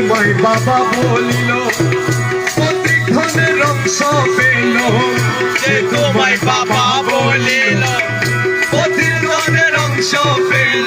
সময় বাবা বলিল প্রতীক ধনে রক্ষ পেল। যে তোমায় বাবা বলিল প্রতীক ধনে পেল।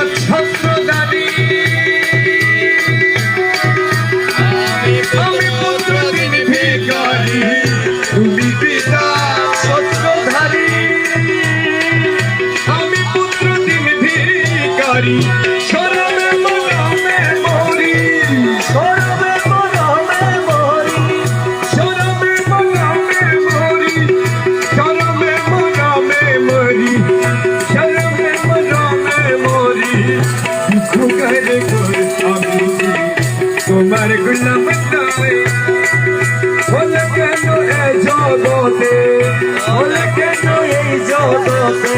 মরি সরবে মরমে মরি সরবে মরমে মরি সরবে মরমে মরি সরবে মরমে মরি সরবে মরমে মরি। কিছু করে করে আমি তোমার গুলাম তাই বলে কেন এ জগতে? বলে কেন এই জগতে?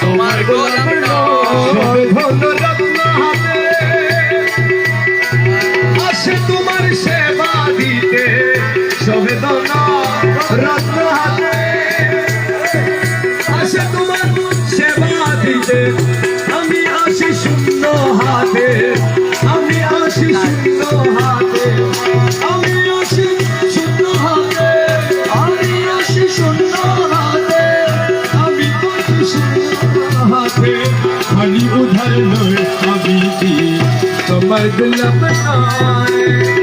তোমার গোলাপ ধন রত্ন হাতে। আসে তোমার সেবা দিতে, সবে ধন রত্ন হাতে। আসে তোমার সেবা দিতে, আমি আসি শূন্য হাতে। আমি আসি শূন্য बदलम आए